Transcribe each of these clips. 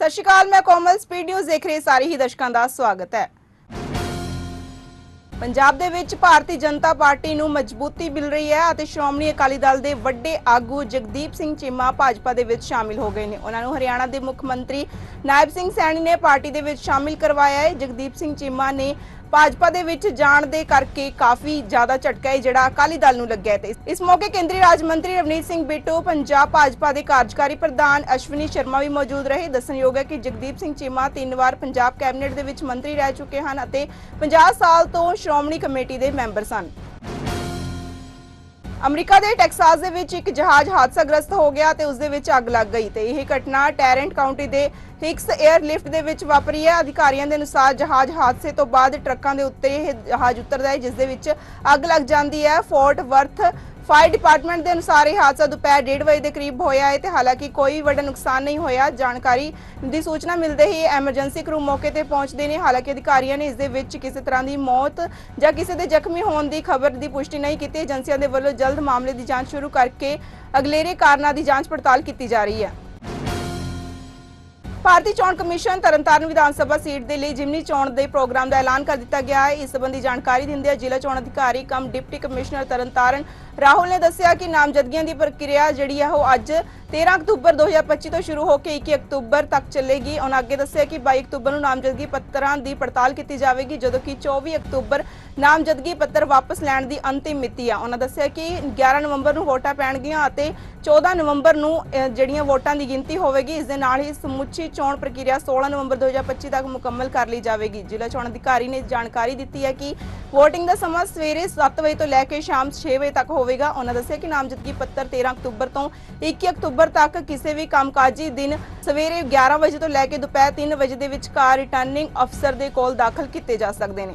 ਸਤਿ ਸ਼੍ਰੀ ਅਕਾਲ, ਮੈਂ ਕੋਮਲ, speed news ਦੇਖ ਰਹੇ ਸਾਰੇ ਹੀ ਦਰਸ਼ਕਾਂ ਦਾ ਸਵਾਗਤ ਹੈ। ਪੰਜਾਬ ਦੇ ਵਿੱਚ ਭਾਰਤੀ ਜਨਤਾ ਪਾਰਟੀ ਨੂੰ ਮਜ਼ਬੂਤੀ ਮਿਲ ਰਹੀ ਹੈ ਅਤੇ ਸ਼੍ਰੋਮਣੀ ਅਕਾਲੀ ਦਲ ਦੇ ਵੱਡੇ ਆਗੂ ਜਗਦੀਪ ਸਿੰਘ ਚੀਮਾ ਭਾਜਪਾ ਦੇ ਵਿੱਚ ਸ਼ਾਮਿਲ ਹੋ ਗਏ ਨੇ। ਉਹਨਾਂ ਨੂੰ ਹਰਿਆਣਾ ਦੇ ਮੁੱਖ ਮੰਤਰੀ ਨਾਇਬ ਸਿੰਘ ਸੈਣੀ ਨੇ ਪਾਰਟੀ ਦੇ ਵਿੱਚ ਸ਼ਾਮਿਲ ਕਰਵਾਇਆ ਹੈ। ਜਗਦੀਪ ਸਿੰਘ ਚੀਮਾ ਨੇ ਭਾਜਪਾ ਦੇ ਵਿੱਚ ਜਾਣ ਦੇ ਕਰਕੇ ਕਾਫੀ ਜ਼ਿਆਦਾ ਝਟਕਾ ਹੈ ਜਿਹੜਾ ਅਕਾਲੀ ਦਲ ਨੂੰ ਲੱਗਿਆ ਤੇ ਇਸ ਮੌਕੇ ਕੇਂਦਰੀ ਰਾਜ ਮੰਤਰੀ ਰਵਨੀਤ ਸਿੰਘ ਬਿੱਟੂ, ਪੰਜਾਬ ਭਾਜਪਾ ਦੇ ਕਾਰਜਕਾਰੀ ਪ੍ਰਧਾਨ ਅਸ਼ਵਨੀ ਸ਼ਰਮਾ ਵੀ ਮੌਜੂਦ ਰਹੇ। ਦੱਸਣਯੋਗ ਹੈ ਕਿ ਜਗਦੀਪ ਸਿੰਘ ਚੀਮਾ ਤਿੰਨ ਵਾਰ ਪੰਜਾਬ ਕੈਬਨਿਟ ਦੇ ਵਿੱਚ ਮੰਤਰੀ ਰਹਿ ਚੁੱਕੇ ਹਨ ਅਤੇ 50 ਸਾਲ ਤੋਂ ਸ਼੍ਰੋਮਣੀ ਕਮੇਟੀ ਦੇ ਮੈਂਬਰ ਸਨ। ਅਮਰੀਕਾ ਦੇ ਟੈਕਸਾਸ ਦੇ ਵਿੱਚ ਇੱਕ ਜਹਾਜ਼ ਹਾਦਸਾਗ੍ਰਸਤ ਹੋ ਗਿਆ ਤੇ ਉਸ ਦੇ ਵਿੱਚ ਅੱਗ ਲੱਗ ਗਈ ਤੇ ਇਹ ਘਟਨਾ ਟੈਰੈਂਟ ਕਾਉਂਟੀ ਦੇ ਹਿਕਸ 에ਅਰਲਿਫਟ ਦੇ ਵਿੱਚ ਵਾਪਰੀ ਹੈ। ਅਧਿਕਾਰੀਆਂ ਦੇ ਅਨੁਸਾਰ ਜਹਾਜ਼ ਹਾਦਸੇ ਤੋਂ ਬਾਅਦ ਟਰੱਕਾਂ ਦੇ ਉੱਤੇ ਇਹ ਜਹਾਜ਼ ਉਤਰਦਾ ਹੈ, ਜਿਸ ਦੇ ਵਿੱਚ ਅੱਗ ਲੱਗ ਜਾਂਦੀ ਹੈ। ਫੋਰਟ ਵਰਥ ਫਾਇਰ ਡਿਪਾਰਟਮੈਂਟ ਦੇ ਅਨੁਸਾਰ ਇਹ ਹਾਦਸਾ ਦੁਪਹਿਰ 1:30 ਵਜੇ ਦੇ ਕਰੀਬ ਹੋਇਆ ਹੈ ਤੇ ਹਾਲਾਂਕਿ ਕੋਈ ਵੱਡਾ ਨੁਕਸਾਨ ਨਹੀਂ ਹੋਇਆ। ਜਾਣਕਾਰੀ ਦੀ ਸੂਚਨਾ ਮਿਲਦੇ ਹੀ ਐਮਰਜੈਂਸੀ ਕਰੂ ਮੌਕੇ ਤੇ ਪਹੁੰਚਦੇ ਨੇ। ਹਾਲਾਂਕਿ ਅਧਿਕਾਰੀਆਂ ਨੇ ਇਸ ਦੇ ਵਿੱਚ ਕਿਸੇ ਤਰ੍ਹਾਂ ਦੀ ਮੌਤ ਜਾਂ ਕਿਸੇ ਦੇ ਜ਼ਖਮੀ ਹੋਣ ਦੀ ਖਬਰ ਦੀ ਪੁਸ਼ਟੀ ਨਹੀਂ ਕੀਤੀ। ਏਜੰਸੀਆਂ ਦੇ ਵੱਲੋਂ ਜਲਦ ਮਾਮਲੇ ਦੀ ਜਾਂਚ ਸ਼ੁਰੂ ਕਰਕੇ ਅਗਲੇਰੇ ਕਾਰਨਾਂ ਦੀ ਜਾਂਚ ਪੜਤਾਲ ਕੀਤੀ ਜਾ ਰਹੀ ਹੈ। ਭਾਰਤੀ ਚੋਣ ਕਮਿਸ਼ਨ ਤਰਨਤਾਰਨ ਵਿਧਾਨ ਸਭਾ ਸੀਟ ਦੇ ਲਈ ਜਿਮਨੀ ਚੋਣ ਦੇ ਪ੍ਰੋਗਰਾਮ ਦਾ ਐਲਾਨ ਕਰ ਦਿੱਤਾ ਗਿਆ ਹੈ। ਇਸ ਸੰਬੰਧੀ ਜਾਣਕਾਰੀ ਦਿੰਦਿਆਂ ਜ਼ਿਲ੍ਹਾ ਚੋਣ ਅਧਿਕਾਰੀ cum deputy commissioner Tarntaran Rahul ਨੇ ਦੱਸਿਆ ਕਿ ਨਾਮਜ਼ਦਗੀਆਂ ਦੀ ਪ੍ਰਕਿਰਿਆ ਜਿਹੜੀ ਹੈ ਉਹ ਅੱਜ 13 ਅਕਤੂਬਰ 2025 ਤੋਂ ਸ਼ੁਰੂ ਹੋ ਕੇ 21 ਅਕਤੂਬਰ ਤੱਕ ਚੱਲੇਗੀ। ਉਹਨਾਂ ਅੱਗੇ ਦੱਸਿਆ ਕਿ 22 ਅਕਤੂਬਰ ਨੂੰ ਨਾਮਜ਼ਦਗੀ ਪੱਤਰਾਂ ਦੀ ਪੜਤਾਲ ਕੀਤੀ ਜਾਵੇਗੀ, ਜਦੋਂ ਕਿ 24 ਅਕਤੂਬਰ ਨਾਮਜ਼ਦਗੀ ਪੱਤਰ ਵਾਪਸ ਲੈਣ ਦੀ ਅੰਤਿਮ ਮਿਤੀ ਆ। ਉਹਨਾਂ ਦੱਸਿਆ ਕਿ 11 ਨਵੰਬਰ ਨੂੰ ਵੋਟਾਂ ਪੈਣਗੀਆਂ ਅਤੇ 14 ਨਵੰਬਰ ਨੂੰ ਜਿਹੜੀਆਂ ਵੋਟਾਂ ਦੀ ਗਿਣਤੀ ਹੋਵੇਗੀ, ਇਸ ਦੇ ਨਾਲ ਹੀ ਸਮੁੱਚੀ ਚੋਣ ਪ੍ਰਕਿਰਿਆ 16 ਨਵੰਬਰ 2025 ਤੱਕ ਮੁਕੰਮਲ ਕਰ ਲਈ ਜਾਵੇਗੀ। ਜ਼ਿਲ੍ਹਾ ਚੋਣ ਅਧਿਕਾਰੀ ਨੇ ਜਾਣਕਾਰੀ ਦਿੱਤੀ ਹੈ ਕਿ VOTING ਦਾ ਸਮਾਂ ਸਵੇਰੇ 7 ਵਜੇ ਤੋਂ ਲੈ ਕੇ ਸ਼ਾਮ 6 ਵਜੇ ਤੱਕ ਹੋਵੇਗਾ। ਉਹਨਾਂ ਦੱਸਿਆ ਕਿ ਨਾਮਜ਼ਦਗੀ ਪੱਤਰ 13 ਅਕਤੂਬਰ ਤੋਂ 21 ਅਕਤੂਬਰ ਤੱਕ ਕਿਸੇ ਵੀ ਕੰਮਕਾਜੀ ਦਿਨ ਸਵੇਰੇ 11 ਵਜੇ ਤੋਂ ਲੈ ਕੇ ਦੁਪਹਿਰ 3 ਵਜੇ ਦੇ ਵਿਚਕਾਰ ਰਿਟਰਨਿੰਗ ਅਫਸਰ ਦੇ ਕੋਲ ਦਾਖਲ ਕੀਤੇ ਜਾ ਸਕਦੇ ਨੇ।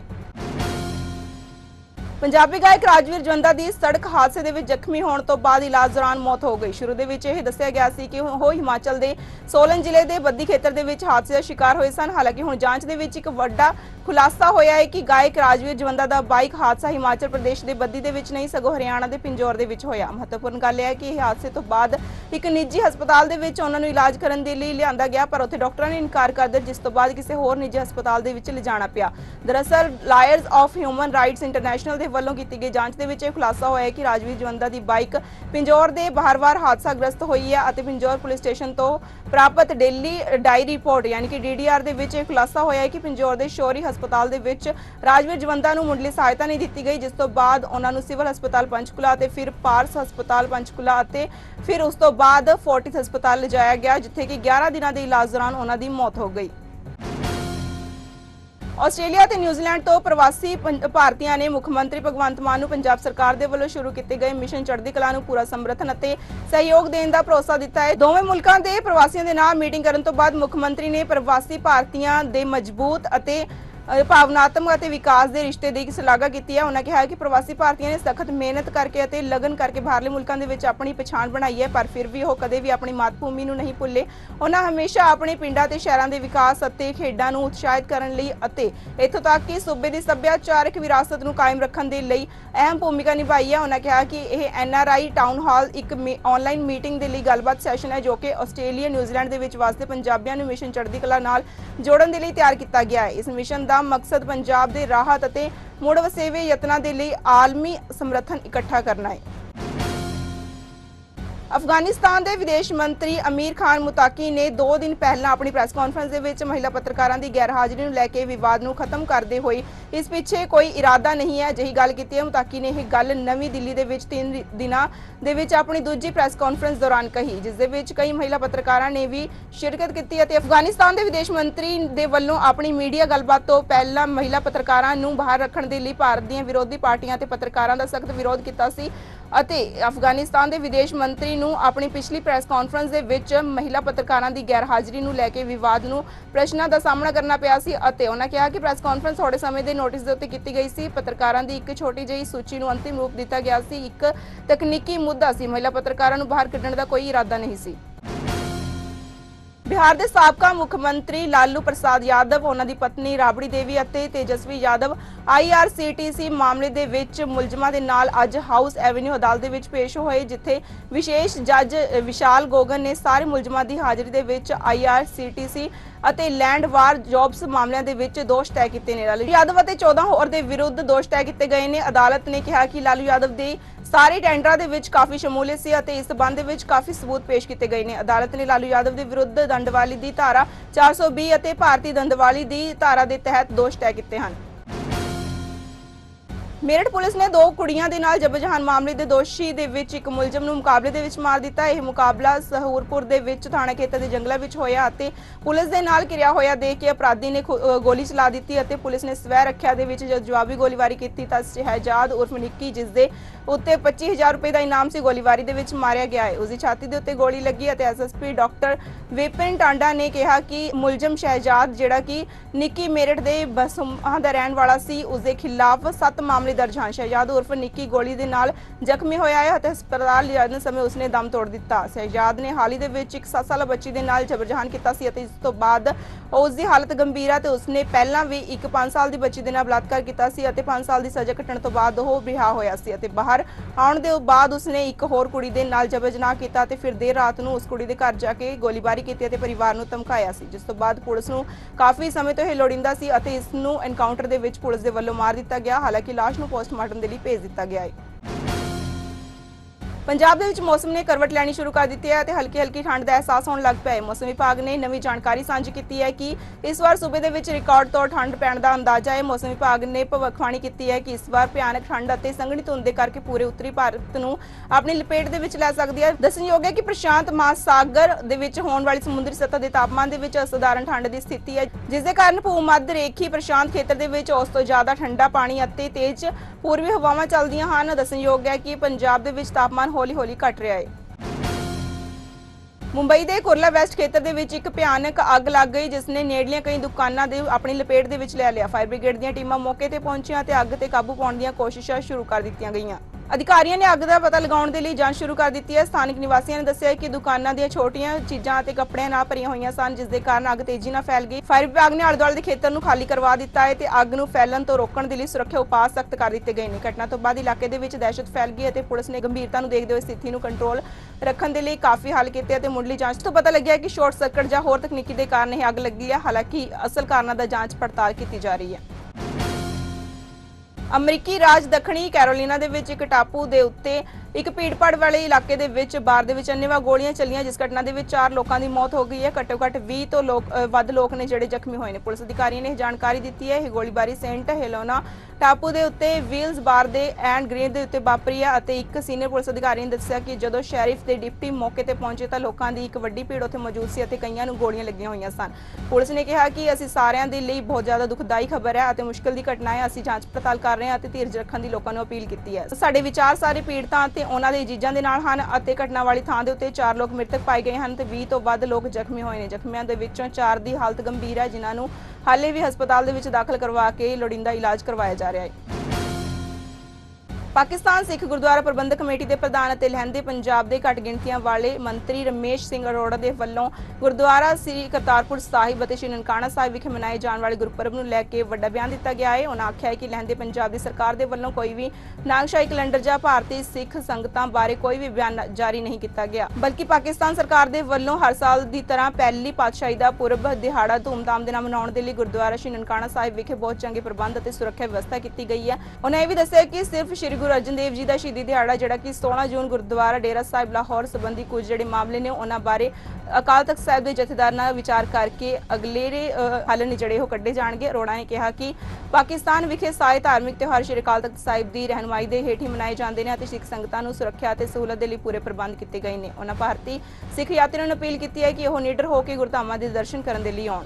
ਪੰਜਾਬੀ ਗਾਇਕ ਰਾਜਵੀਰ ਜਵੰਦਾ ਦੀ ਸੜਕ ਹਾਦਸੇ ਦੇ ਵਿੱਚ ਜ਼ਖਮੀ ਹੋਣ ਤੋਂ ਬਾਅਦ ਇਲਾਜ ਦੌਰਾਨ ਮੌਤ ਹੋ ਗਈ। ਸ਼ੁਰੂ ਦੇ ਵਿੱਚ ਇਹ ਦੱਸਿਆ ਗਿਆ ਸੀ ਕਿ ਉਹ ਹਿਮਾਚਲ ਦੇ ਸੋਲਨ ਜ਼ਿਲ੍ਹੇ ਦੇ ਬੱਦੀ ਖੇਤਰ ਦੇ ਵਿੱਚ ਹਾਦਸੇ ਦਾ ਸ਼ਿਕਾਰ ਹੋਏ ਸਨ। ਹਾਲਾਂਕਿ ਹੁਣ ਜਾਂਚ ਦੇ ਵਿੱਚ ਇੱਕ ਵੱਡਾ ਖੁਲਾਸਾ ਹੋਇਆ ਹੈ ਕਿ ਗਾਇਕ ਰਾਜਵੀਰ ਜਵੰਦਾ ਦਾ ਬਾਈਕ ਹਾਦਸਾ ਹਿਮਾਚਲ ਪ੍ਰਦੇਸ਼ ਦੇ ਬੱਦੀ ਦੇ ਵਿੱਚ ਨਹੀਂ, ਸਗੋਂ ਹਰਿਆਣਾ ਦੇ ਪਿੰਜੌਰ ਦੇ ਵਿੱਚ ਹੋਇਆ। ਮਹੱਤਵਪੂਰਨ ਗੱਲ ਇਹ ਹੈ ਕਿ ਇਹ ਹਾਦਸੇ ਤੋਂ ਬਾਅਦ ਇੱਕ ਨਿੱਜੀ ਹਸਪਤਾਲ ਦੇ ਵਿੱਚ ਉਹਨਾਂ ਨੂੰ ਇਲਾਜ ਕਰਨ ਦੇ ਲਈ ਲਿਆਂਦਾ ਗਿਆ, ਪਰ ਉੱਥੇ ਡਾਕਟਰਾਂ ਨੇ ਇਨਕਾਰ ਕਰ ਦਿੱਤਾ, ਜਿਸ ਤੋਂ ਬਾਅਦ ਕਿਸੇ ਹੋਰ ਨਿੱਜੀ ਹਸਪਤਾਲ ਦੇ ਵਿੱਚ ਲਿਜਾਣਾ ਪਿਆ। ਦਰਅਸਲ, lawyers of human rights international ਦੇ ਵੱਲੋਂ ਕੀਤੀ ਗਈ ਜਾਂਚ ਦੇ ਵਿੱਚ ਇਹ ਖੁਲਾਸਾ ਹੋਇਆ ਹੈ ਕਿ ਰਾਜਵੀਰ ਜਵੰਦਾ ਦੀ ਬਾਈਕ ਪਿੰਜੌਰ ਦੇ ਬਾਹਰਵਾਰ ਹਾਦਸਾਗ੍ਰਸਤ ਹੋਈ ਹੈ ਅਤੇ ਪਿੰਜੌਰ ਪੁਲਿਸ ਸਟੇਸ਼ਨ ਤੋਂ ਪ੍ਰਾਪਤ ਡੇਲੀ ਡਾਇਰੀ ਰਿਪੋਰਟ, ਯਾਨੀ ਕਿ ਡੀਡੀਆਰ ਦੇ ਵਿੱਚ ਇਹ ਖੁਲਾਸਾ ਹੋਇਆ ਹੈ ਕਿ ਪਿੰਜੌਰ ਦੇ ਸ਼ੋਰੀ ਹਸਪਤਾਲ ਦੇ ਵਿੱਚ ਰਾਜਵੀਰ ਜਵੰਦਾ ਨੂੰ ਮੁੱਢਲੀ ਸਹਾਇਤਾ ਨਹੀਂ ਦਿੱਤੀ ਗਈ, ਜਿਸ ਤੋਂ ਬਾਅਦ ਉਹਨਾਂ ਨੂੰ ਸਿਵਲ ਹਸਪਤਾਲ ਪੰਚਕੁਲਾ ਅਤੇ ਫਿਰ ਪਾਰਸ ਹਸਪਤਾਲ ਪੰਚਕੁਲਾ ਅਤੇ ਫਿਰ ਉਸ ਤੋਂ ਬਾਅਦ ਫੋਰਟਿਸ ਹਸਪਤਾਲ ਲਿਜਾਇਆ ਗਿਆ, ਜਿੱਥੇ ਕਿ 11 ਦਿਨਾਂ ਦੇ ਇਲਾਜ ਦੌਰਾਨ ਉਹਨਾਂ ਦੀ ਮੌਤ ਹੋ ਗਈ। ਆਸਟ੍ਰੇਲੀਆ ਤੇ ਨਿਊਜ਼ੀਲੈਂਡ ਤੋਂ ਪ੍ਰਵਾਸੀ ਪੰ- ਭਾਰਤੀਆਂ ਨੇ ਮੁੱਖ ਮੰਤਰੀ ਭਗਵੰਤ ਮਾਨ ਨੂੰ ਪੰਜਾਬ ਸਰਕਾਰ ਦੇ ਵੱਲੋਂ ਸ਼ੁਰੂ ਕੀਤੇ ਗਏ ਮਿਸ਼ਨ ਚੜ੍ਹਦੀ ਕਲਾ ਨੂੰ ਪੂਰਾ ਸਮਰਥਨ ਅਤੇ ਸਹਿਯੋਗ ਦੇਣ ਦਾ ਭਰੋਸਾ ਦਿੱਤਾ ਹੈ। ਦੋਵੇਂ ਮੁਲਕਾਂ ਦੇ ਪ੍ਰਵਾਸੀਆਂ ਦੇ ਨਾਲ ਮੀਟਿੰਗ ਕਰਨ ਤੋਂ ਬਾਅਦ ਮੁੱਖ ਮੰਤਰੀ ਨੇ ਪ੍ਰਵਾਸੀ ਭਾਰਤੀਆਂ ਦੇ ਮਜ਼ਬੂਤ ਅਤੇ ਅ, ਭਾਵਨਾਤਮਕ ਅਤੇ ਵਿਕਾਸ ਦੇ ਰਿਸ਼ਤੇ ਦੀ ਸ਼ਲਾਘਾ ਕੀਤੀ ਹੈ। ਉਹਨਾਂ ਕਿਹਾ ਕਿ ਪ੍ਰਵਾਸੀ ਭਾਰਤੀਆਂ ਨੇ ਸਖਤ ਮਿਹਨਤ ਕਰਕੇ ਅਤੇ ਲਗਨ ਕਰਕੇ ਬਾਹਰਲੇ ਮੁਲਕਾਂ ਦੇ ਵਿੱਚ ਆਪਣੀ ਪਛਾਣ ਬਣਾਈ ਹੈ ਪਰ ਫਿਰ ਵੀ ਉਹ ਕਦੇ ਵੀ ਆਪਣੀ ਮਾਤ ਭੂਮੀ ਨੂੰ ਨਹੀਂ ਭੁੱਲੇ। ਉਹਨਾਂ ਹਮੇਸ਼ਾ ਆਪਣੇ ਪਿੰਡਾਂ ਤੇ ਸ਼ਹਿਰਾਂ ਦੇ ਵਿਕਾਸ ਅਤੇ ਖੇਡਾਂ ਨੂੰ ਉਤਸ਼ਾਹਿਤ ਕਰਨ ਲਈ ਅਤੇ ਇੱਥੋਂ ਤੱਕ ਕਿ ਸੂਬੇ ਦੀ ਸੱਭਿਆਚਾਰਕ ਵਿਰਾਸਤ ਨੂੰ ਕਾਇਮ ਰੱਖਣ ਦੇ ਲਈ ਅਹਿਮ ਭੂਮਿਕਾ ਨਿਭਾਈ ਹੈ। ਉਹਨਾਂ ਕਿਹਾ ਕਿ ਇਹ ਐਨਆਰਆਈ ਟਾਊਨ ਹਾਲ ਇੱਕ ਆਨਲਾਈਨ ਮੀਟਿੰਗ ਦੇ ਲਈ ਗੱਲਬਾਤ ਸੈਸ਼ਨ ਹੈ ਜੋ ਕਿ ਆਸਟ੍ਰੇਲੀਆ ਨਿਊਜ਼ੀਲੈਂਡ ਦੇ ਵਿੱਚ ਵਸਦੇ ਪੰਜਾਬੀਆਂ ਨੂੰ ਮਿਸ਼ਨ ਚੜ੍ਹਦੀ ਕਲਾ ਨਾਲ ਜੋੜਨ ਦੇ ਲਈ ਤਿਆਰ ਕੀਤਾ ਗਿਆ ਹੈ। ਇਸ ਮਿਸ਼ਨ ਦਾ ਮਕਸਦ ਪੰਜਾਬ ਦੇ ਰਾਹਤ ਅਤੇ ਮੁੜ ਵਸੇਵੇ ਯਤਨਾਂ ਦੇ ਲਈ ਆਲਮੀ ਸਮਰਥਨ ਇਕੱਠਾ ਕਰਨਾ ਹੈ। ਅਫਗਾਨਿਸਤਾਨ ਦੇ ਵਿਦੇਸ਼ ਮੰਤਰੀ ਅਮੀਰ ਖਾਨ ਮੁਤਾਕੀ ਨੇ 2 ਦਿਨ ਪਹਿਲਾਂ ਆਪਣੀ ਪ੍ਰੈਸ ਕਾਨਫਰੰਸ ਦੇ ਵਿੱਚ ਮਹਿਲਾ ਪੱਤਰਕਾਰਾਂ ਦੀ ਗੈਰਹਾਜ਼ਰੀ ਨੂੰ ਲੈ ਕੇ ਵਿਵਾਦ ਨੂੰ ਖਤਮ ਕਰਦੇ ਹੋਏ ਇਸ ਪਿੱਛੇ ਕੋਈ ਇਰਾਦਾ ਨਹੀਂ ਹੈ। ਅਜਿਹੀ ਗੱਲ ਕੀਤੀ ਹੈ। ਮੁਤਾਕੀ ਨੇ ਇਹ ਗੱਲ ਨਵੀਂ ਦਿੱਲੀ ਦੇ ਵਿੱਚ 3 ਦਿਨਾਂ ਦੇ ਵਿੱਚ ਆਪਣੀ ਦੂਜੀ ਪ੍ਰੈਸ ਕਾਨਫਰੰਸ ਦੌਰਾਨ ਕਹੀ, ਜਿਸ ਦੇ ਵਿੱਚ ਕਈ ਮਹਿਲਾ ਪੱਤਰਕਾਰਾਂ ਨੇ ਵੀ ਸ਼ਿਰਕਤ ਕੀਤੀ ਅਤੇ ਅਫਗਾਨਿਸਤਾਨ ਦੇ ਵਿਦੇਸ਼ ਮੰਤਰੀ ਦੇ ਵੱਲੋਂ ਆਪਣੀ ਮੀਡੀਆ ਗੱਲਬਾਤ ਤੋਂ ਪਹਿਲਾਂ ਮਹਿਲਾ ਪੱਤਰਕਾਰਾਂ ਨੂੰ ਬਾਹਰ ਰੱਖਣ ਦੇ ਲਈ ਭਾਰਤ ਦੀਆਂ ਵਿਰੋਧੀ ਪਾਰਟੀਆਂ ਤੇ ਪੱਤਰਕਾਰਾਂ ਦਾ ਸਖਤ ਵਿਰੋਧ ਕੀਤਾ ਸੀ। ਅਤੇ ਅਫਗਾਨਿਸਤਾਨ ਦੇ ਵਿਦੇਸ਼ ਮੰਤਰੀ ਨੂੰ ਆਪਣੀ ਪਿਛਲੀ ਪ੍ਰੈਸ ਕਾਨਫਰੰਸ ਦੇ ਵਿੱਚ ਮਹਿਲਾ ਪੱਤਰਕਾਰਾਂ ਦੀ ਗੈਰ ਹਾਜ਼ਰੀ ਨੂੰ ਲੈ ਕੇ ਵਿਵਾਦ ਨੂੰ ਪ੍ਰਸ਼ਨਾਂ ਦਾ ਸਾਹਮਣਾ ਕਰਨਾ ਪਿਆ ਸੀ ਅਤੇ ਉਹਨਾਂ ਕਿਹਾ ਕਿ ਪ੍ਰੈਸ ਕਾਨਫਰੰਸ ਥੋੜੇ ਸਮੇਂ ਦੇ ਨੋਟਿਸ ਦੇ ਉੱਤੇ ਕੀਤੀ ਗਈ ਸੀ। ਪੱਤਰਕਾਰਾਂ ਦੀ ਇੱਕ ਛੋਟੀ ਜਿਹੀ ਸੂਚੀ ਨੂੰ ਅੰਤਿਮ ਰੂਪ ਦਿੱਤਾ ਗਿਆ ਸੀ। ਇੱਕ ਤਕਨੀਕੀ ਮੁੱਦਾ ਸੀ। ਮਹਿਲਾ ਪੱਤਰਕਾਰਾਂ ਨੂੰ ਬਾਹਰ ਕੱਢਣ ਦਾ ਕੋਈ ਇਰਾਦਾ ਨਹੀਂ ਸੀ। ਬਿਹਾਰ ਦੇ ਸਾਬਕਾ ਮੁੱਖ ਮੰਤਰੀ ਲਾਲੂ ਪ੍ਰਸਾਦ ਯਾਦਵ, ਉਹਨਾਂ ਦੀ ਪਤਨੀ ਰਾਬੜੀ ਦੇਵੀ ਅਤੇ ਤੇਜਸਵੀ ਯਾਦਵ ਆਈਆਰਸੀਟੀਸੀ ਮਾਮਲੇ ਦੇ ਵਿੱਚ ਮੁਲਜ਼ਮਾਂ ਦੇ ਨਾਲ ਅੱਜ ਹਾਊਸ ਐਵਨਿਊ ਅਦਾਲਤ ਦੇ ਵਿੱਚ ਪੇਸ਼ ਹੋਏ, ਜਿੱਥੇ ਵਿਸ਼ੇਸ਼ ਜੱਜ ਵਿਸ਼ਾਲ ਗੋਗਨ ਨੇ ਸਾਰੇ ਮੁਲਜ਼ਮਾਂ ਦੀ ਹਾਜ਼ਰੀ ਦੇ ਵਿੱਚ ਆਈਆਰਸੀਟੀਸੀ ਅਤੇ ਲੈਂਡ ਵਾਰ ਜੌਬਸ ਮਾਮਲਿਆਂ ਦੇ ਵਿੱਚ ਦੋਸ਼ ਤੈਅ ਕੀਤੇ ਨੇ। ਲਾਲੂ ਯਾਦਵ ਅਤੇ 14 ਹੋਰ ਦੇ ਵਿਰੁੱਧ ਦੋਸ਼ ਤੈਅ ਕੀਤੇ ਗਏ ਨੇ। ਅਦਾਲਤ ਨੇ ਕਿਹਾ ਕਿ ਲਾਲੂ ਯਾਦਵ ਦੀ ਸਾਰੇ ਟੈਂਡਰਾਂ ਦੇ ਵਿੱਚ ਕਾਫੀ ਸ਼ਮੂਲੀਅਤ ਸੀ ਅਤੇ ਇਸ ਸਬੰਧ ਵਿੱਚ ਕਾਫੀ ਸਬੂਤ ਪੇਸ਼ ਕੀਤੇ ਗਏ ਨੇ। ਅਦਾਲਤ ਨੇ ਲਾਲੂ ਯਾਦਵ ਦੇ ਵਿਰੁੱਧ ਦੰਡਵਾਲੀ ਦੀ ਧਾਰਾ 420 ਅਤੇ ਭਾਰਤੀ ਦੰਡਵਾਲੀ ਦੀ ਧਾਰਾ ਦੇ ਤਹਿਤ ਦੋਸ਼ ਤੈਅ ਕੀਤੇ ਹਨ। ਮੇਰਠ ਪੁਲਿਸ ਨੇ ਦੋ ਕੁੜੀਆਂ ਦੇ ਨਾਲ ਜਬਰਜਹਾਨ ਮਾਮਲੇ ਦੇ ਦੋਸ਼ੀ ਦੇ ਵਿੱਚ ਇੱਕ ਮੁਲਜ਼ਮ ਨੂੰ ਮੁਕਾਬਲੇ ਦੇ ਵਿੱਚ ਮਾਰ ਦਿੱਤਾ। ਇਹ ਮੁਕਾਬਲਾ ਸਹੂਰਪੁਰ ਦੇ ਵਿੱਚ ਥਾਣਾ ਖੇਤਰ ਦੇ ਜੰਗਲਾਂ ਵਿੱਚ ਹੋਇਆ ਅਤੇ ਪੁਲਿਸ ਦੇ ਨਾਲ ਕਿਰਿਆ ਹੋਇਆ ਦੇਖ ਕੇ ਅਪਰਾਧੀ ਨੇ ਗੋਲੀ ਚਲਾ ਦਿੱਤੀ ਅਤੇ ਪੁਲਿਸ ਨੇ ਸਵੈ ਰੱਖਿਆ ਦੇ ਵਿੱਚ ਜਵਾਬੀ ਗੋਲੀਬਾਰੀ ਕੀਤੀ ਤਾਂ ਸ਼ਹਿਜਾਦ ਉਰਫ ਨਿੱਕੀ ਜਿਸ ਦੇ ਉੱਤੇ 25000 ਰੁਪਏ ਦਾ ਇਨਾਮ ਸੀ, ਗੋਲੀਬਾਰੀ ਦੇ ਵਿੱਚ ਮਾਰਿਆ ਗਿਆ ਹੈ। ਉਸ ਦੀ ਛਾਤੀ ਦੇ ਉੱਤੇ ਗੋਲੀ ਲੱਗੀ ਅਤੇ ਐਸਐਸਪੀ ਡਾਕਟਰ ਵਿਪਿਨ ਟਾਂਡਾ ਨੇ ਕਿਹਾ ਕਿ ਮੁਲਜ਼ਮ ਸ਼ਹਿਜਾਦ, ਜਿਹੜਾ ਕਿ ਨਿੱਕੀ ਮੇਰਠ ਦੇ ਬਸਮਾਂ ਦਾ ਰਹਿਣ ਵਾਲਾ ਸੀ ਉਸ ਦੇ ਖਿਲਾਫ 7 ਮਾਮਲੇ ਦਰਜ ਹਨ। ਸ਼ਹਿਜਾਦ ਉਰਫ ਨਿੱਕੀ ਗੋਲੀ ਦੇ ਨਾਲ ਜ਼ਖਮੀ ਹੋਇਆ ਹੈ ਅਤੇ ਹਸਪਤਾਲ ਲਿਜਾਣ ਸਮੇਂ ਉਸਨੇ ਦਮ ਤੋੜ ਦਿੱਤਾ। ਸ਼ਹਿਜਾਦ ਨੇ ਹਾਲ ਹੀ ਦੇ ਵਿੱਚ ਇੱਕ 7 ਸਾਲਾ ਬੱਚੀ ਦੇ ਨਾਲ ਜਬਰਜਹਾਨ ਕੀਤਾ ਸੀ ਅਤੇ ਇਸ ਤੋਂ ਬਾਅਦ ਉਸ ਦੀ ਹਾਲਤ ਗੰਭੀਰ ਹੈ ਤੇ ਉਸਨੇ ਪਹਿਲਾਂ ਵੀ ਇੱਕ 5 ਸਾਲ ਦੀ ਬੱਚੀ ਦੇ ਨਾਲ ਬਲਾਤਕਾਰ ਕੀਤਾ ਸੀ ਅਤੇ 5 ਸਾਲ ਦੀ ਸਜ਼ਾ ਕੱਟਣ ਤੋਂ ਬਾਅਦ ਉਹ ਰਿਹਾ ਹੋਇਆ ਸੀ ਅਤੇ ਬਾਹਰ ਆਉਣ ਦੇ ਬਾਅਦ ਉਸਨੇ ਇੱਕ ਹੋਰ ਕੁੜੀ ਦੇ ਨਾਲ ਜਬਰ ਜਨਾਹ ਕੀਤਾ ਅਤੇ ਫਿਰ ਦੇਰ ਰਾਤ ਨੂੰ ਉਸ ਕੁੜੀ ਦੇ ਘਰ ਜਾ ਕੇ ਗੋਲੀਬਾਰੀ ਕੀਤੀ ਅਤੇ ਪਰਿਵਾਰ ਨੂੰ ਧਮਕਾਇਆ ਸੀ। ਜਿਸ ਤੋਂ ਬਾਅਦ ਪੁਲਿਸ ਨੂੰ ਕਾਫੀ ਸਮੇਂ ਤੋਂ ਇਹ ਲੋੜਿੰਦਾ ਸੀ ਅਤੇ ਇਸ ਨੂੰ ਐਨਕਾਊਂਟਰ ਦੇ ਵਿੱਚ ਪੁਲਿਸ ਦੇ ਵੱਲੋਂ ਮਾਰ ਦਿੱਤਾ ਗਿਆ। ਹਾਲਾਂਕਿ ਲਾਸ਼ ਨੂੰ ਪੋਸਟਮਾਰਟਮ ਦੇ ਲਈ ਭੇਜ ਦਿੱਤਾ ਗਿਆ ਹੈ ਪੰਜਾਬ ਦੇ ਵਿੱਚ ਮੌਸਮ ਨੇ ਕਰਵਟ ਲੈਣੀ ਸ਼ੁਰੂ ਕਰ ਦਿੱਤੀ ਹੈ ਤੇ ਹਲਕੀ ਹਲਕੀ ਠੰਡ ਦਾ ਅਹਿਸਾਸ ਹੋਣ ਲੱਗ ਪਿਆ ਹੈ। ਮੌਸਮ ਵਿਭਾਗ ਨੇ ਨਵੀਂ ਜਾਣਕਾਰੀ ਸਾਂਝੀ ਕੀਤੀ ਹੈ ਕਿ ਇਸ ਵਾਰ ਸੂਬੇ ਦੇ ਵਿੱਚ ਰਿਕਾਰਡ ਤੋੜ ਠੰਡ ਪੈਣ ਦਾ ਅੰਦਾਜ਼ਾ ਹੈ। ਮੌਸਮ ਵਿਭਾਗ ਨੇ ਭਵਿੱਖਬਾਣੀ ਕੀਤੀ ਹੈ ਕਿ ਇਸ ਵਾਰ ਭਿਆਨਕ ਠੰਡ ਅਤੇ ਸੰਘਣੀ ਧੁੰਦ ਦੇ ਕਰਕੇ ਪੂਰੇ ਉੱਤਰੀ ਭਾਰਤ ਨੂੰ ਆਪਣੀ ਲਪੇਟ ਦੇ ਵਿੱਚ ਲੈ ਸਕਦੀ ਹੈ। ਦੱਸਣਯੋਗ ਹੈ ਕਿ ਪ੍ਰਸ਼ਾਂਤ ਮਹਾਸਾਗਰ ਦੇ ਵਿੱਚ ਹੋਣ ਵਾਲੀ ਸਮੁੰਦਰੀ ਸਤਹ ਦੇ ਤਾਪਮਾਨ ਦੇ ਵਿੱਚ ਅਸਾਧਾਰਨ ਠੰਡ ਦੀ ਸਥਿਤੀ ਹੈ, ਜਿਸ ਦੇ ਕਾਰਨ ਭੂ-ਮੱਧ ਰੇਖੀ ਪ੍ਰਸ਼ਾਂਤ ਖੇਤਰ ਦੇ ਵਿੱਚ ਉਸ ਤੋਂ ਜ਼ਿਆਦਾ ਠੰਡਾ ਪਾਣੀ ਅਤੇ ਤੇਜ਼ ਪੂਰਬੀ ਹਵਾਵਾਂ ਚੱਲਦੀਆਂ ਹਨ। ਦੱਸਣਯੋਗ ਹੈ ਕਿ ਪੰਜਾਬ ਦੇ ਵਿੱਚ ਤਾਪਮਾਨ ਹੌਲੀ-ਹੌਲੀ ਘਟ ਰਿਹਾ ਹੈ ਮੁੰਬਈ ਦੇ ਕੁਰਲਾ ਵੈਸਟ ਖੇਤਰ ਦੇ ਵਿੱਚ ਇੱਕ ਭਿਆਨਕ ਅੱਗ ਲੱਗ ਗਈ ਜਿਸ ਨੇ ਨੇੜਲੀਆਂ ਕਈ ਦੁਕਾਨਾਂ ਦੇ ਆਪਣੀ ਲਪੇਟ ਦੇ ਵਿੱਚ ਲੈ ਲਿਆ। ਫਾਇਰ ਬ੍ਰਿਗੇਡ ਦੀਆਂ ਟੀਮਾਂ ਮੌਕੇ ਤੇ ਪਹੁੰਚੀਆਂ ਤੇ ਅੱਗ ਤੇ ਕਾਬੂ ਪਾਉਣ ਦੀਆਂ ਕੋਸ਼ਿਸ਼ਾਂ ਸ਼ੁਰੂ ਕਰ ਦਿੱਤੀਆਂ ਗਈਆਂ। ਅਧਿਕਾਰੀਆਂ ਨੇ ਅੱਗ ਦਾ ਪਤਾ ਲਗਾਉਣ ਦੇ ਲਈ ਜਾਂਚ ਸ਼ੁਰੂ ਕਰ ਦਿੱਤੀ ਹੈ। ਸਥਾਨਕ ਨਿਵਾਸੀਆਂ ਨੇ ਦੱਸਿਆ ਕਿ ਦੁਕਾਨਾਂ ਦੀਆਂ ਛੋਟੀਆਂ ਚੀਜ਼ਾਂ ਅਤੇ ਕੱਪੜਿਆਂ ਨਾਲ ਭਰੀਆਂ ਹੋਈਆਂ ਸਨ, ਜਿਸ ਦੇ ਕਾਰਨ ਅੱਗ ਤੇਜ਼ੀ ਨਾਲ ਫੈਲ ਗਈ। ਫਾਇਰ ਵਿਭਾਗ ਨੇ ਆਲੇ ਦੁਆਲੇ ਦੇ ਖੇਤਰ ਨੂੰ ਖਾਲੀ ਕਰਵਾ ਦਿੱਤਾ ਹੈ ਤੇ ਅੱਗ ਨੂੰ ਫੈਲਣ ਤੋਂ ਰੋਕਣ ਦੇ ਲਈ ਸੁਰੱਖਿਆ ਉਪਾਅ ਸਖਤ ਕਰ ਦਿੱਤੇ ਗਏ ਨੇ। ਘਟਨਾ ਤੋਂ ਬਾਅਦ ਇਲਾਕੇ ਦੇ ਵਿੱਚ ਦਹਿਸ਼ਤ ਫੈਲ ਗਈ ਅਤੇ ਪੁਲਿਸ ਨੇ ਗੰਭੀਰਤਾ ਨੂੰ ਦੇਖਦੇ ਹੋਏ ਸਥਿਤੀ ਨੂੰ ਕੰਟਰੋਲ ਰੱਖਣ ਦੇ ਲਈ ਕਾਫੀ ਹੱਲ ਕੀਤੇ ਅਤੇ ਮੁੱਢਲੀ ਜਾਂਚ ਤੋਂ ਪਤਾ ਲੱਗਿਆ ਕਿ ਸ਼ਾਰਟ ਸਰਕਟ ਜਾਂ ਹੋਰ ਤਕਨੀਕੀ ਦੇ ਕਾਰਨ ਇਹ ਅੱਗ ਲੱਗੀ ਹੈ। ਹਾਲਾਂਕਿ ਅਸਲ ਕਾਰਨਾਂ ਦਾ ਜਾਂਚ ਪੜਤਾਲ ਕੀਤੀ ਜਾ ਰਹੀ ਹੈ। ਅਮਰੀਕੀ ਰਾਜ ਦੱਖਣੀ ਕੈਰੋਲੀਨਾ ਦੇ ਵਿੱਚ ਇੱਕ ਟਾਪੂ ਦੇ ਉੱਤੇ ਇੱਕ ਭੀੜਪਾੜ ਵਾਲੇ ਇਲਾਕੇ ਦੇ ਵਿੱਚ ਬਾਰ ਦੇ ਵਿੱਚ ਅੰਨੇਵਾਹ ਗੋਲੀਆਂ ਚੱਲੀਆਂ, ਜਿਸ ਘਟਨਾ ਦੇ ਵਿੱਚ 4 ਲੋਕਾਂ ਦੀ ਮੌਤ ਹੋ ਗਈ ਹੈ। ਘੱਟੋ ਘੱਟ 20 ਤੋਂ ਲੋਕ ਵੱਧ ਲੋਕ ਨੇ ਜਿਹੜੇ ਜ਼ਖਮੀ ਹੋਏ ਨੇ। ਪੁਲਿਸ ਅਧਿਕਾਰੀਆਂ ਨੇ ਇਹ ਜਾਣਕਾਰੀ ਦਿੱਤੀ ਹੈ। ਇਹ ਗੋਲੀਬਾਰੀ ਸੇਂਟ ਹੈਲੋਨਾ ਟਾਪੂ ਦੇ ਉੱਤੇ ਵੀਲਸ ਬਾਰ ਦੇ ਐਂਡ ਗ੍ਰੀਨ ਦੇ ਉੱਤੇ ਵਾਪਰੀ ਹੈ ਅਤੇ ਇੱਕ ਸੀਨੀਅਰ ਪੁਲਿਸ ਅਧਿਕਾਰੀ ਨੇ ਦੱਸਿਆ ਕਿ ਜਦੋਂ ਸ਼ੈਰਿਫ ਦੇ ਡਿਪਟੀ ਮੌਕੇ ਤੇ ਪਹੁੰਚੇ ਤਾਂ ਲੋਕਾਂ ਦੀ ਇੱਕ ਵੱਡੀ ਭੀੜ ਉੱਥੇ ਮੌਜੂਦ ਸੀ ਅਤੇ ਕਈਆਂ ਨੂੰ ਗੋਲੀਆਂ ਲੱਗੀਆਂ ਹੋਈਆਂ ਸਨ। ਪੁਲਿਸ ਨੇ ਕਿਹਾ ਕਿ ਅਸੀਂ ਸਾਰਿਆਂ ਦੇ ਲਈ ਬਹੁਤ ਜ਼ਿਆਦਾ ਦੁਖਦਾਈ ਖਬਰ ਹੈ ਅਤੇ ਮੁਸ਼ਕਲ ਦੀ ਘਟਨਾ ਹੈ। ਅਸੀਂ ਜਾਂਚ ਪੜਤਾਲ ਕਰ ਰਹੇ ਹਾਂ ਅਤੇ ਧੀਰਜ ਰੱਖਣ ਦੀ ਲੋਕਾਂ ਨੂੰ ਅਪੀਲ ਕੀਤੀ ਹੈ। ਸਾਡੇ ਵਿਚਾਰ ਸਾਰੇ ਪੀੜਤਾਂ ਅਤੇ ਉਹਨਾਂ ਦੇ ਜੀਜਾਂ ਦੇ ਨਾਲ ਹਨ ਅਤੇ ਘਟਨਾ ਵਾਲੀ ਥਾਂ ਦੇ ਉੱਤੇ 4 ਲੋਕ ਮ੍ਰਿਤਕ ਪਾਏ ਗਏ ਹਨ ਤੇ 20 ਤੋਂ ਵੱਧ ਲੋਕ ਜ਼ਖਮੀ ਹੋਏ ਨੇ। ਜ਼ਖਮੀਆਂ ਦੇ ਵਿੱਚੋਂ 4 ਦੀ ਹਾਲਤ ਗੰਭੀਰ ਹੈ, ਜਿਨ੍ਹਾਂ ਨੂੰ ਹਾਲੇ ਵੀ ਹਸਪਤਾਲ ਦੇ ਵਿੱਚ ਦਾਖਲ ਕਰਵਾ ਕੇ ਲੋੜੀਂਦਾ ਇਲਾਜ ਕਰਵਾਇਆ ਜਾ ਰਿਹਾ ਹੈ। ਪਾਕਿਸਤਾਨ ਸਿੱਖ ਗੁਰਦੁਆਰਾ ਪ੍ਰਬੰਧਕ ਕਮੇਟੀ ਦੇ ਪ੍ਰਧਾਨ ਅਤੇ ਲਹਿੰਦੇ ਪੰਜਾਬ ਦੇ ਘੱਟ ਗਿਣਤੀਆਂ ਵਾਲੇ ਮੰਤਰੀ ਰਮੇਸ਼ ਸਿੰਘ ਅਰੋੜਾ ਦੇ ਵੱਲੋਂ ਗੁਰਦੁਆਰਾ ਸ੍ਰੀ ਕਰਤਾਰਪੁਰ ਸਾਹਿਬ ਅਤੇ ਸ਼੍ਰੀ ਨਨਕਾਣਾ ਸਾਹਿਬ ਵਿਖੇ ਮਨਾਏ ਜਾਣ ਵਾਲੇ ਗੁਰਪੁਰਬ ਨੂੰ ਲੈ ਕੇ ਵੱਡਾ ਬਿਆਨ ਦਿੱਤਾ ਗਿਆ ਹੈ। ਉਹਨਾਂ ਆਖਿਆ ਹੈ ਕਿ ਲਹਿੰਦੇ ਪੰਜਾਬ ਦੀ ਸਰਕਾਰ ਦੇ ਵੱਲੋਂ ਕੋਈ ਵੀ ਨਾਗਸ਼ਾਹੀ ਕੈਲੰਡਰ ਜਾਂ ਭਾਰਤੀ ਸਿੱਖ ਸੰਗਤਾਂ ਬਾਰੇ ਕੋਈ ਵੀ ਬਿਆਨ ਜਾਰੀ ਨਹੀਂ ਕੀਤਾ ਗਿਆ। ਬਲਕਿ ਪਾਕਿਸਤਾਨ ਸਰਕਾਰ ਦੇ ਵੱਲੋਂ ਹਰ ਸਾਲ ਦੀ ਤਰ੍ਹਾਂ ਪਹਿਲੀ ਪਾਤਸ਼ਾਹੀ ਦਾ ਪੁਰਬ ਦਿਹਾੜਾ ਧੂਮਧਾਮ ਦੇ ਨਾਲ ਮਨਾਉਣ ਦੇ ਲਈ ਗੁਰਦੁਆਰਾ ਸ਼੍ਰੀ ਨਨਕਾਣਾ ਸਾਹਿਬ ਵਿਖੇ ਬਹੁਤ ਚੰਗੇ ਪ੍ਰਬੰਧ ਅਤੇ ਸੁਰੱਖਿਆ ਵਿਵਸਥਾ ਕੀਤੀ ਗਈ ਹੈ। ਉਹਨਾਂ ਇਹ ਵੀ ਦੱਸਿਆ ਕਿ ਸਿਰਫ ਸ਼੍ਰੀ ਗੁਰੂ ਅਰਜਨ ਦੇਵ ਜੀ ਦਾ ਸ਼ਹੀਦੀ ਦਿਹਾੜਾ, ਜਿਹੜਾ ਕਿ 16 ਜੂਨ ਗੁਰਦੁਆਰਾ ਡੇਰਾ ਸਾਹਿਬ ਲਾਹੌਰ ਸੰਬੰਧੀ ਕੁਝ ਜਿਹੜੇ ਮਾਮਲੇ ਨੇ ਉਹਨਾਂ ਬਾਰੇ ਅਕਾਲ ਤਖਤ ਸਾਹਿਬ ਦੇ ਜਥੇਦਾਰ ਨਾਲ ਵਿਚਾਰ ਕਰਕੇ ਅਗਲੇਰੇ ਹੱਲ ਨੇ ਜਿਹੜੇ ਉਹ ਕੱਢੇ ਜਾਣਗੇ। ਅਰੋੜਾ ਨੇ ਕਿਹਾ ਕਿ ਪਾਕਿਸਤਾਨ ਵਿਖੇ ਸਾਰੇ ਧਾਰਮਿਕ ਤਿਉਹਾਰ ਸ਼੍ਰੀ ਅਕਾਲ ਤਖਤ ਸਾਹਿਬ ਦੀ ਰਹਿਨੁਮਾਈ ਦੇ ਹੇਠ ਹੀ ਮਨਾਏ ਜਾਂਦੇ ਨੇ ਅਤੇ ਸਿੱਖ ਸੰਗਤਾਂ ਨੂੰ ਸੁਰੱਖਿਆ ਅਤੇ ਸਹੂਲਤ ਦੇ ਲਈ ਪੂਰੇ ਪ੍ਰਬੰਧ ਕੀਤੇ ਗਏ ਨੇ। ਉਹਨਾਂ ਭਾਰਤੀ ਸਿੱਖ ਯਾਤਰੀਆਂ ਨੂੰ ਅਪੀਲ ਕੀਤੀ ਹੈ ਕਿ ਉਹ ਨਿਡਰ ਹੋ ਕੇ ਗੁਰਧਾਮਾਂ ਦੇ ਦਰਸ਼ਨ ਕਰਨ ਦੇ ਲਈ ਆਉਣ।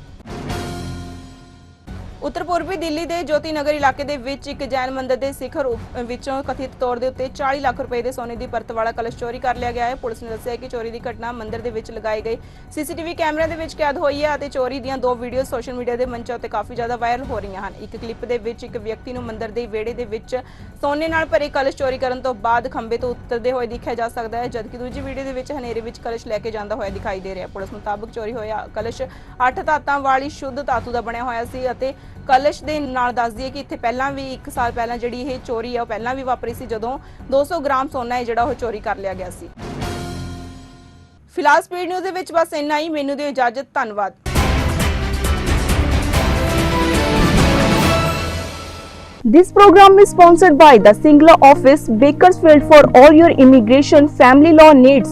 ਉੱਤਰ ਪੂਰਬੀ ਦਿੱਲੀ ਦੇ ਜੋਤੀ ਨਗਰ ਇਲਾਕੇ ਦੇ ਵਿੱਚ ਇੱਕ ਜੈਨ ਮੰਦਿਰ ਦੇ ਸਿਖਰ ਵਿੱਚੋਂ ਕਥਿਤ ਤੌਰ ਦੇ ਉੱਤੇ 40 ਲੱਖ ਰੁਪਏ ਦੇ ਸੋਨੇ ਦੀ ਪਰਤ ਵਾਲਾ ਕਲਸ਼ ਚੋਰੀ ਕਰ ਲਿਆ ਗਿਆ ਹੈ। ਪੁਲਿਸ ਨੇ ਦੱਸਿਆ ਕਿ ਚੋਰੀ ਦੀ ਘਟਨਾ ਮੰਦਿਰ ਦੇ ਵਿੱਚ ਲਗਾਏ ਗਏ ਸੀਸੀਟੀਵੀ ਕੈਮਰਿਆਂ ਦੇ ਵਿੱਚ ਕੈਦ ਹੋਈ ਹੈ ਅਤੇ ਚੋਰੀ ਦੀਆਂ ਦੋ ਵੀਡੀਓ ਸੋਸ਼ਲ ਮੀਡੀਆ ਦੇ ਮੰਚਾਂ ਉੱਤੇ ਕਾਫੀ ਜ਼ਿਆਦਾ ਵਾਇਰਲ ਹੋ ਰਹੀਆਂ ਹਨ। ਇੱਕ ਕਲਿੱਪ ਦੇ ਵਿੱਚ ਇੱਕ ਵਿਅਕਤੀ ਨੂੰ ਮੰਦਿਰ ਦੇ ਵਿਹੜੇ ਦੇ ਵਿੱਚ ਸੋਨੇ ਨਾਲ ਭਰੇ ਕਲਸ਼ ਚੋਰੀ ਕਰਨ ਤੋਂ ਬਾਅਦ ਖੰਭੇ ਤੋਂ ਉਤਰਦੇ ਹੋਏ ਦੇਖਿਆ ਜਾ ਸਕਦਾ ਹੈ, ਜਦਕਿ ਦੂਜੀ ਵੀਡੀਓ ਦੇ ਵਿੱਚ ਹਨੇਰੇ ਵਿੱਚ ਕਲਸ਼ ਲੈ ਕੇ ਜਾਂਦਾ ਹੋਇਆ ਦਿਖਾਈ ਦੇ ਰਿਹਾ ਪੁਲਿਸ ਮੁਤਾਬਕ ਚੋਰੀ ਹੋਇਆ ਕਲਸ਼ 8 ਧਾਤਾਂ ਵਾਲੀ ਸ਼ੁੱਧ ਧਾਤੂ ਦਾ ਬਣਿਆ ਹੋਇਆ ਸੀ ਅਤੇ ਕਲਸ਼ ਦੇ ਨਾਲ ਦੱਸ ਦਈਏ ਕਿ ਇੱਥੇ ਪਹਿਲਾਂ ਵੀ 1 ਸਾਲ ਪਹਿਲਾਂ ਜਿਹੜੀ ਇਹ ਚੋਰੀ ਹੈ ਉਹ ਪਹਿਲਾਂ ਵੀ ਵਾਪਰੀ ਸੀ ਜਦੋਂ 200 ਗ੍ਰਾਮ ਸੋਨਾ ਹੈ ਜਿਹੜਾ ਉਹ ਚੋਰੀ ਕਰ ਲਿਆ ਗਿਆ ਸੀ। ਫਿਲਹਾਲ ਸਪੀਡ ਨਿਊਜ਼ ਦੇ ਵਿੱਚ ਬਸ ਇੰਨਾ ਹੀ। ਮੈਨੂੰ ਦਿਓ ਇਜਾਜ਼ਤ। ਧੰਨਵਾਦ। This program is sponsored by the Singla office, Bakersfield for all your immigration family law needs.